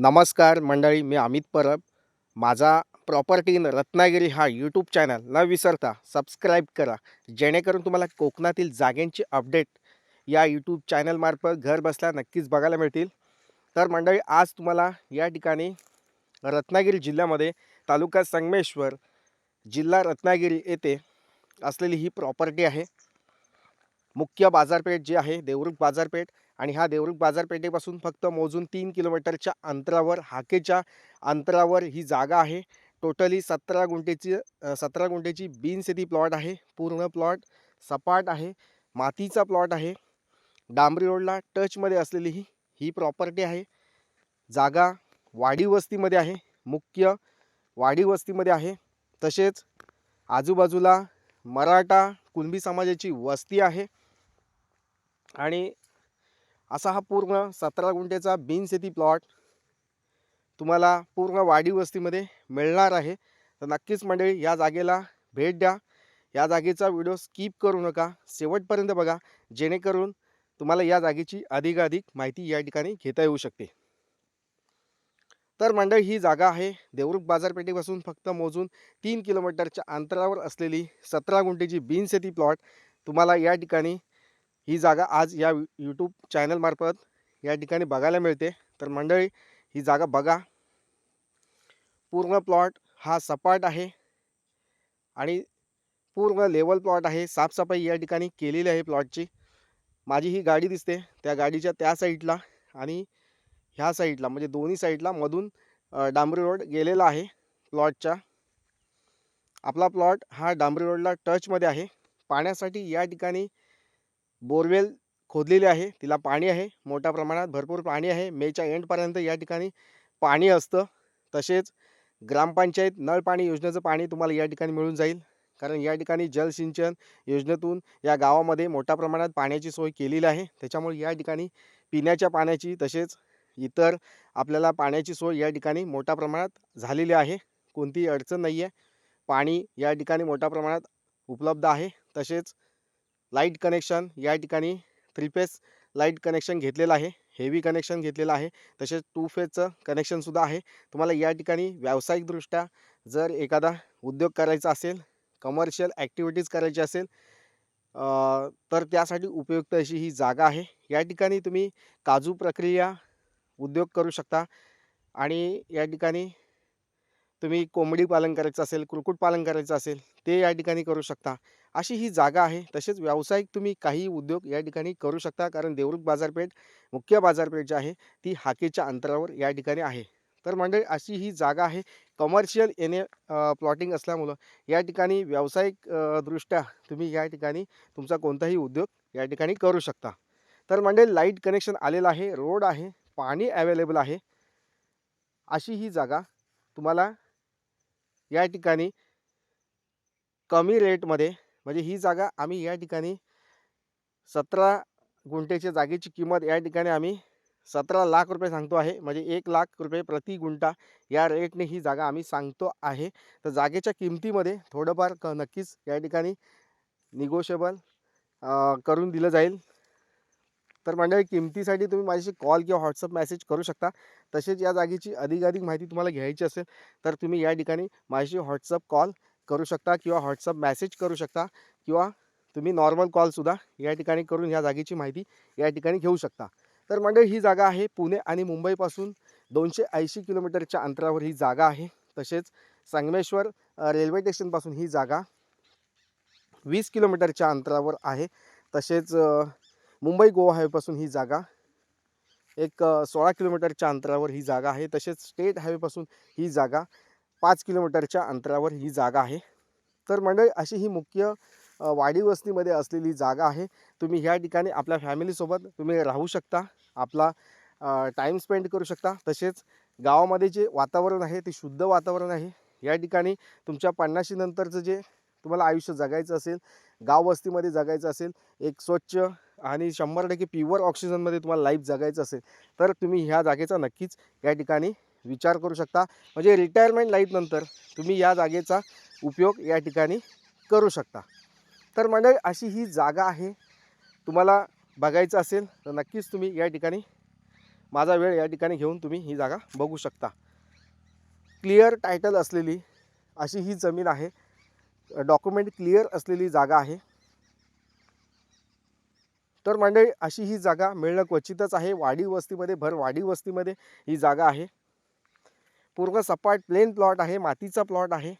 नमस्कार मंडळी मी अमित परब. माझा प्रॉपर्टी इन रत्नागिरी हा यूट्यूब चॅनल न विसरता सबस्क्राईब करा. जेणेकरून तुम्हाला कोकणातील जागेंची अपडेट या यूट्यूब चॅनलमार्फत घर बसल्या नक्कीच बघायला मिळतील. तर मंडळी आज तुम्हाला या ठिकाणी रत्नागिरी जिल्ह्यामध्ये तालुका संगमेश्वर जिल्हा रत्नागिरी येथे असलेली ही प्रॉपर्टी आहे. मुख्य बाजारपेठ जी आहे देवरुख बाजारपेठ आणि ह्या देवरुख बाजारपेठेपासून फक्त मोजून तीन किलोमीटरच्या अंतरावर हाकेच्या अंतरावर ही जागा आहे. टोटली सतरा गुंठेची सतरा गुंठेची बिनशेती प्लॉट आहे. पूर्ण प्लॉट सपाट आहे. मातीचा प्लॉट आहे. डांबरी रोडला टचमध्ये असलेली ही ही प्रॉपर्टी आहे. जागा वाडी वस्तीमध्ये आहे. मुख्य वाडी वस्तीमध्ये आहे. तसेच आजूबाजूला मराठा कुणबी समाजाची वस्ती आहे. आणि असा हा पूर्ण सतरा गुंठेचा बिनशेती प्लॉट तुम्हाला पूर्ण वाडी वस्तीमध्ये मिळणार आहे. तर नक्कीच मंडळी या जागेला भेट द्या. या जागेचा व्हिडिओ स्किप करू नका. शेवटपर्यंत बघा. जेणेकरून तुम्हाला या जागेची अधिकाधिक माहिती या ठिकाणी घेता येऊ शकते. तर मंडळी ही जागा आहे देवरुख बाजारपेठेपासून फक्त मोजून तीन किलोमीटरच्या अंतरावर असलेली सतरा गुंठेची बिनशेती प्लॉट तुम्हाला या ठिकाणी ही जागा आज या यूट्यूब चॅनलमार्फत या ठिकाणी बघायला मिळते. तर मंडळी ही जागा बघा. पूर्ण प्लॉट हा सपाट आहे. आणि पूर्ण लेवल प्लॉट आहे. साफसफाई या ठिकाणी केलेली आहे प्लॉटची माझी ही गाडी दिसते. त्या गाडीच्या त्या साईडला आणि ह्या साईडला म्हणजे दोन्ही साईडला मधून डांबरी रोड गेलेला आहे प्लॉटच्या आपला प्लॉट हा डांबरी रोडला टचमध्ये आहे. पाण्यासाठी या ठिकाणी बोरवेल खोदलेली आहे. तिला पाणी आहे. मोठ्या प्रमाणात भरपूर पाणी आहे. मेच्या एंडपर्यंत या ठिकाणी पाणी असतं. तसेच ग्रामपंचायत नळपाणी योजनेचं पाणी तुम्हाला या ठिकाणी मिळून जाईल. कारण या ठिकाणी जलसिंचन योजनेतून या गावामध्ये मोठ्या प्रमाणात पाण्याची सोय केलेली आहे. त्याच्यामुळे या ठिकाणी पिण्याच्या पाण्याची तसेच इतर आपल्याला पाण्याची सोय या ठिकाणी मोठ्या प्रमाणात झालेली आहे. कोणतीही अडचण नाही आहे पाणी या ठिकाणी मोठ्या प्रमाणात उपलब्ध आहे. तसेच लाइट कनेक्शन या ठिकाणी थ्री फेज लाइट कनेक्शन घेतलेलं आहे हेवी कनेक्शन घेतलेलं आहे तसेच टू फेजचं कनेक्शनसुद्धा आहे. तुम्हाला या ठिकाणी व्यावसायिकदृष्ट्या जर एखादा उद्योग करायचा असेल कमर्शियल ॲक्टिव्हिटीज करायची असेल तर त्यासाठी उपयुक्त अशी ही जागा आहे. या ठिकाणी तुम्ही काजू प्रक्रिया उद्योग करू शकता आणि या ठिकाणी तुम्ही कोंबडी पालन करायचं असेल कुक्कुटपालन करायचं असेल ते या ठिकाणी करू शकता. अशी ही जागा आहे तसेच व्यावसायिक तुम्ही काही उद्योग या ठिकाणी करू शकता कारण देवरुख बाजारपेठ मुख्य बाजारपेठ जी आहे ती हाकेच्या अंतरावर या ठिकाणी आहे. तर मंडळी अशी ही जागा आहे कमर्शियल एने प्लॉटिंग असल्यामुळं या ठिकाणी व्यावसायिक दृष्ट्या तुम्ही या ठिकाणी तुमचा कोणताही उद्योग या ठिकाणी करू शकता. तर मंडळी लाइट कनेक्शन आलेलं आहे रोड आहे पाणी अवेलेबल आहे. अशी ही जागा तुम्हाला या ठिकाणी कमी रेटमध्ये म्हणजे ही जागा आम्ही या ठिकाणी सतरा गुंठेच्या जागेची किंमत या ठिकाणी आम्ही सतरा लाख रुपये सांगतो आहे. म्हणजे एक लाख रुपये प्रति गुंठा या रेटने ही जागा आम्ही सांगतो आहे. तर जागेच्या किमतीमध्ये थोडंफार क नक्कीच या ठिकाणी निगोशिएबल करून दिलं जाईल. तर मंडळी किमतीसाठी तुम्ही माझ्याशी कॉल किंवा व्हॉट्सअप मेसेज करू शकता. तसेच या जागेची अधिकाधिक माहिती तुम्हाला घ्यायची असेल तर तुम्ही या ठिकाणी माझ्याशी व्हॉट्सअप कॉल करू शकता किंवा व्हॉट्सअप मेसेज करू शकता किंवा तुम्ही नॉर्मल कॉलसुद्धा या ठिकाणी करून या जागेची माहिती या ठिकाणी घेऊ शकता. तर मंडळी ही जागा आहे पुणे आणि मुंबईपासून दोनशे ऐंशी किलोमीटरच्या अंतरावर ही जागा आहे. तसेच संगमेश्वर रेल्वे स्टेशनपासून ही जागा वीस किलोमीटरच्या अंतरावर आहे. तसेच मुंबई गोवा हायवेपासून ही जागा एक सोळा किलोमीटरच्या अंतरावर ही जागा आहे. तसेच स्टेट हायवेपासून ही जागा पाच किलोमीटरच्या अंतरावर ही जागा आहे. तर मंडळी अशी ही मुख्य वाडीवस्तीमध्ये वाडी वस्तीमध्ये असलेली जागा आहे. तुम्ही ह्या ठिकाणी आपल्या फॅमिलीसोबत तुम्ही राहू शकता आपला टाईम स्पेंड करू शकता. तसेच गावामध्ये जे वातावरण आहे ते शुद्ध वातावरण आहे. या ठिकाणी तुमच्या पन्नाशी नंतरचं जे तुम्हाला आयुष्य जगायचं असेल गाव वस्तीमध्ये जगायचं असेल एक स्वच्छ आणि शंभर टक्के प्युअर ऑक्सिजनमध्ये तुम्हाला लाईफ जगायचं असेल तर तुम्ही ह्या जागेचा नक्कीच या ठिकाणी विचार करू शकता. म्हणजे रिटायरमेंट लाईफनंतर तुम्ही या जागेचा उपयोग या ठिकाणी करू शकता. तर मंडळी अशी ही जागा आहे. तुम्हाला बघायचं असेल तर नक्कीच तुम्ही या ठिकाणी माझा वेळ या ठिकाणी घेऊन तुम्ही ही जागा बघू शकता. क्लिअर टायटल असलेली अशी ही जमीन आहे. डॉक्युमेंट क्लिअर असलेली जागा आहे. तर मंडळी अशी ही जागा मिळणं क्वचितच आहे. वाडी वस्तीमध्ये भर वाडी वस्तीमध्ये ही जागा आहे. पूर्ण सपाट प्लेन प्लॉट आहे मातीचा प्लॉट आहे.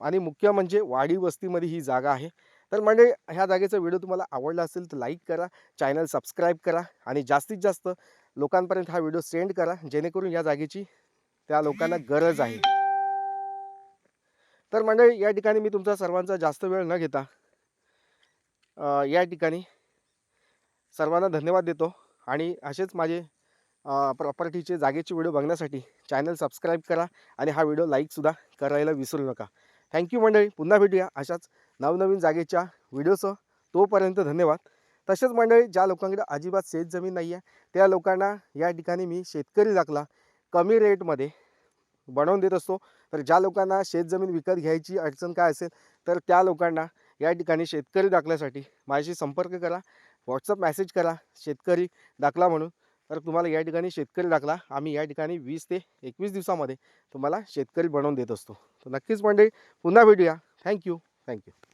आणि मुख्य म्हणजे वाडी वस्तीमध्ये ही जागा आहे. तर मंडळी ह्या जागेचा व्हिडिओ तुम्हाला आवडला असेल तर लाईक करा चॅनल सबस्क्राईब करा आणि जास्तीत जास्त लोकांपर्यंत हा व्हिडिओ सेंड करा जेणेकरून या जागेची त्या लोकांना गरज आहे. तर मंडळी या ठिकाणी मी तुमचा सर्वांचा जास्त वेळ न घेता या ठिकाणी सर्वांना धन्यवाद देतो आणि असेच माझे प्रॉपर्टीचे जागेचे व्हिडिओ बघण्यासाठी चॅनल सबस्क्राईब करा आणि हा व्हिडिओ लाईकसुद्धा करायला विसरू नका. थँक्यू मंडळी. पुन्हा भेटूया अशाच नवनवीन जागेच्या व्हिडिओसह. तोपर्यंत धन्यवाद. तसेच मंडळी ज्या लोकांकडे अजिबात शेत जमीन नाही आहे त्या लोकांना या ठिकाणी मी शेतकरी दाखला कमी रेटमध्ये बनवून देत असतो. तर ज्या लोकांना शेतजमीन विकत घ्यायची अडचण काय असेल तर त्या लोकांना या ठिकाणी शेतकरी दाखल्यासाठी माझ्याशी संपर्क करा. व्हॉट्सअप मेसेज करा. शेतकरी दाखला म्हणून. तर तुम्हाला या ठिकाणी शेतकरी दाखला. आम्ही या ठिकाणी वीस ते एकवीस दिवसामध्ये तुम्हाला शेतकरी बनवून देत असतो. तर नक्कीच मंडळी पुन्हा भेटूया. Thank you thank you